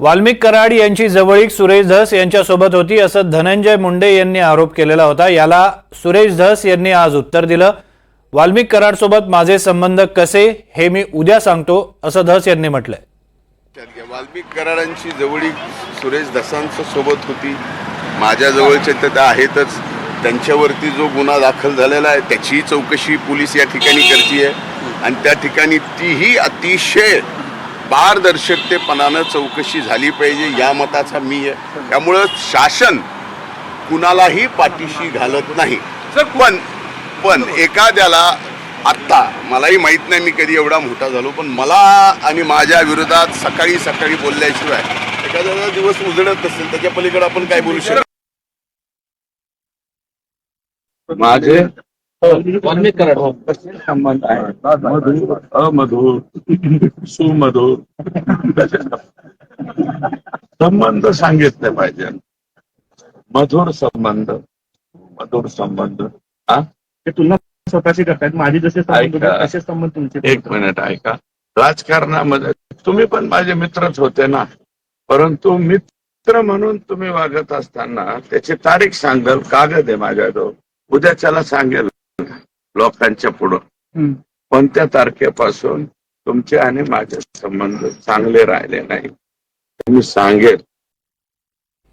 वाल्मिक कराड यांची जवळीक सुरेश धस यांच्यासोबत होती असं धनंजय मुंडे यांनी आरोप केलेला होता. याला सुरेश धस यांनी आज उत्तर दिलं. वाल्मिक कराडसोबत माझे संबंध कसे हे मी उद्या सांगतो असं धस यांनी म्हटलंय. वाल्मिक कराडांची जवळीक सुरेश धसांचं सोबत होती. माझ्या जवळचे तर त्या आहेतच. त्यांच्यावरती जो गुन्हा दाखल झालेला आहे त्याचीही चौकशी पोलीस या ठिकाणी करते आणि त्या ठिकाणी तीही अतिशय पारदर्शकतेपणानं चौकशी झाली पाहिजे या मताचा मी आहे. त्यामुळं शासन कुणालाही पाठीशी घालत नाही. पण पण एखाद्याला आत्ता मलाही माहीत नाही मी कधी एवढा मोठा झालो पण मला आणि माझ्या विरोधात सकाळी सकाळी बोलल्याशिवाय एखाद्याला दिवस उजळत असेल त्याच्या पलीकडे आपण काय बोलू शकतो? माझे कराड कसे संबंध आहे? मधुर अमधुर सुमधुर. संबंध सांगितले पाहिजे. मधुर संबंध मधुर संबंध. हा ते तुलना स्वतःची करतायत. माझी जसे तसे संबंध तुमचे. एक मिनिट ऐका. राजकारणामध्ये तुम्ही पण माझे मित्रच होते ना. परंतु मित्र म्हणून तुम्ही वागत असताना त्याची तारीख सांगाल कागद आहे माझ्याजवळ. उद्याच्याला सांगेल. लोकांच्या पुढं. कोणत्या तारखेपासून तुमचे आणि माझे संबंध चांगले राहिले नाही मी सांगेल.